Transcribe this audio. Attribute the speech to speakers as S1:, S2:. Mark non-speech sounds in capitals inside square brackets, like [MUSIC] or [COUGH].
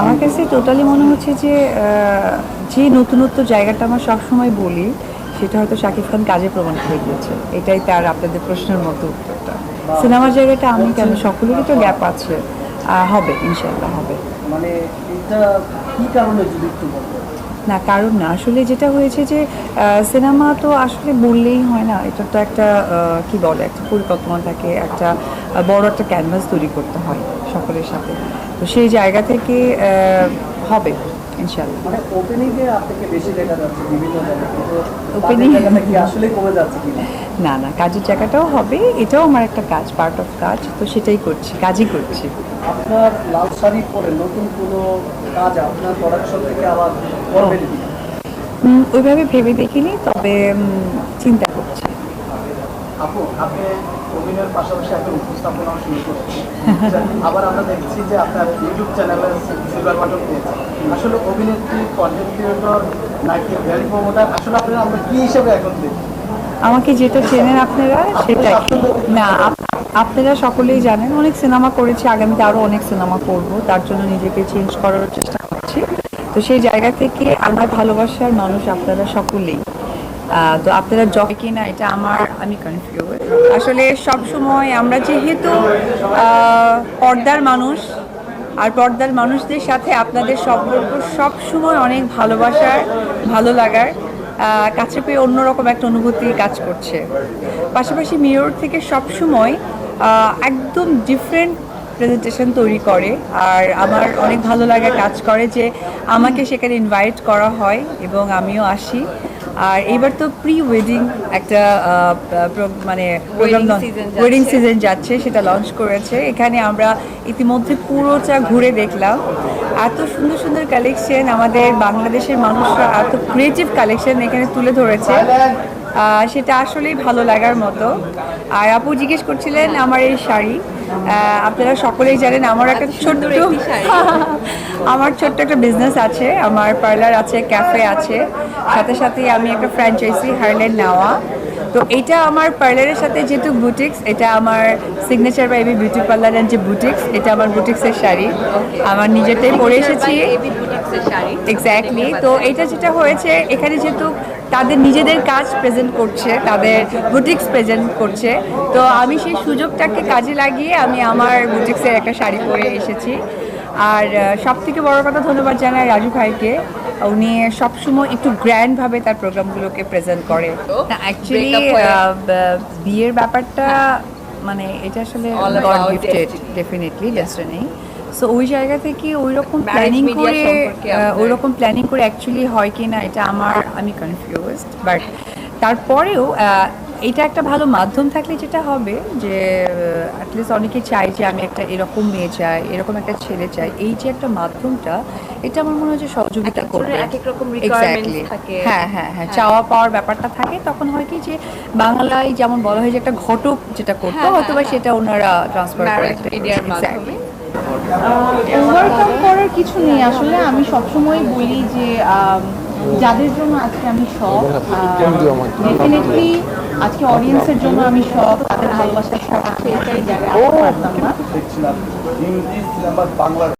S1: আমার কাছে টোটালি মনে হচ্ছে যে যে নতুনত্ব জায়গাটা আমার সবসময় বলি, সেটা হয়তো শাকিব খান কাজে প্রমাণ করে গিয়েছে। এটাই তার আপনাদের প্রশ্নের মতো উত্তরটা। সিনেমার জায়গাটা আমি কেন, সকলেরই তো গ্যাপ আছে। হবে ইনশাল্লাহ হবে।
S2: মানে এটা কি কারণে
S1: না, কারণ না, আসলে যেটা হয়েছে যে সিনেমা তো আসলে বললেই হয় না, এটা তো একটা কি বলে, একটা পরিকল্পনা থাকে, একটা বড় একটা ক্যানভাস তৈরি করতে হয় সকলের সাথে। তো সেই জায়গা থেকে হবে।
S2: মানে ওপেনিং এ আপনাকে বেশি দেখা যাচ্ছে বিভিন্ন জায়গায় ওপেনিং কি আসলে কমে যাচ্ছে কিনা?
S1: না না কাজের জায়গাটাও হবে এটাও আমার একটা কাজ পার্ট অফ কাজ তো সেটাই করছি কাজই করছি।
S2: আপনার লাল শাড়ি পরে নতুন কোনো কাজ আপনার প্রোডাকশন থেকে আবার করবেন
S1: ওইভাবে ভেবে দেখিনি তবে চিন্তা করছি।
S2: আপু আপনি অভিনয়ের পাশাপাশি এখন উপস্থাপনা শুরু করছেন আবার আমরা দেখছি যে আপনার ইউটিউব চ্যানেলে সিলভার বাটন পেয়েছে। আসলে অভিনেত্রী কন্টেন্ট ক্রিয়েটর নাকি ভ্যালি প্রমোটার আসলে আপনারা আমরা কি হিসাবে এখন দেখি
S1: আমাকে যেটা চেনেন আপনারা সেটাই। না আপনারা সকলেই জানেন অনেক সিনেমা করেছি আগামীতে আরও অনেক সিনেমা করব। তার জন্য নিজেকে চেঞ্জ করার চেষ্টা করছি। তো সেই জায়গা থেকে আমার ভালোবাসার মানুষ আপনারা সকলেই। তো আপনারা জয় কিনা এটা আমার, আমি কনফিউজ আসলে সব সময় আমরা যেহেতু পর্দার মানুষ, আর পর্দার মানুষদের সাথে আপনাদের সম্পর্ক সব সময় অনেক ভালোবাসার, ভালো লাগার কাছে পেয়ে অন্যরকম একটা অনুভূতি কাজ করছে। পাশাপাশি মিরর থেকে সব সময় একদম ডিফারেন্ট প্রেজেন্টেশন তৈরি করে, আর আমার অনেক ভালো লাগা কাজ করে যে আমাকে সেখানে ইনভাইট করা হয় এবং আমিও আসি। আর এবার তো প্রি ওয়েডিং একটা মানে প্রোগ্রাম ওয়েডিং সিজন যাচ্ছে। সেটা লঞ্চ করেছে। এখানে আমরা ইতিমধ্যে পুরোটা ঘুরে দেখলাম। এত সুন্দর সুন্দর কালেকশন আমাদের বাংলাদেশের মানুষরা এত ক্রিয়েটিভ কালেকশন এখানে তুলে ধরেছে। সেটা আসলেই ভালো লাগার মতো। আর আপু জিজ্ঞেস করছিলেন আমার এই শাড়ি। আপনারা সকলেই জানেন আমার একটা ছোট্ট [LAUGHS] আমার ছোট্ট একটা বিজনেস আছে আমার পার্লার আছে ক্যাফে আছে। সাথে সাথে আমি একটা ফ্র্যাঞ্চাইজি হারলেন নেওয়া তো এটা আমার পার্লারের সাথে যেহেতু বুটিক্স এটা আমার সিগনেচার বা এবি বিউটি পার্লার অ্যান্ড যে বুটিক্স এটা আমার বুটিক্সের শাড়ি। আমার নিজেরটাই পরে এসেছি। এক্স্যাক্টলি তো এটা যেটা হয়েছে এখানে যেহেতু তাদের নিজেদের কাজ প্রেজেন্ট করছে তাদের বুটিক্স প্রেজেন্ট করছে তো আমি সেই সুযোগটাকে কাজে লাগিয়ে আমি আমার বুটিক্সের একটা শাড়ি পরে এসেছি। আর সব থেকে বড় কথা ধন্যবাদ জানাই রাজু ভাইকে। উনি সবসময় একটু গ্র্যান্ডভাবে তার প্রোগ্রামগুলোকে প্রেজেন্ট করে। অ্যাকচুয়ালি বিয়ের ব্যাপারটা মানে এটা আসলে গড গিফটেড ডেফিনেটলি জাস্ট নেই সো ওই জায়গা থেকে ওই রকম প্ল্যানিং করে ওই রকম প্ল্যানিং করে অ্যাকচুয়ালি হয় কি না এটা আমার আমি কনফিউজড বাট [LAUGHS] তারপরেও এটা একটা ভালো মাধ্যম থাকলে যেটা হবে যে অ্যাটলিস্ট অনেকে চায় যে আমি একটা এরকম মেয়ে চাই এরকম একটা ছেলে চাই। এই যে একটা মাধ্যমটা এটা আমার মনে হয় যে সহযোগিতা করবে।
S3: এক এক রকম requirements থাকে।
S1: হ্যাঁ হ্যাঁ হ্যাঁ। চাওয়া পাওয়ার ব্যাপারটা থাকে তখন হয় কি যে বাংলায় যেমন বলা হয় যে একটা ঘটক যেটা করতো
S3: হ্যাঁ,
S1: হয়তো বা
S3: হ্যাঁ,
S1: সেটা ওনারা ট্রান্সফার করে.
S3: মাধ্যমে।
S4: ওভারকাম করার কিছু নেই। আসলে আমি সবসময় বলি যে যাদের জন্য আজকে আমি সব ডেফিনেটলি আজকে অডিয়েন্সের জন্য আমি সব তাদের ভালোবাসার সব এটাই জায়গায় পারতাম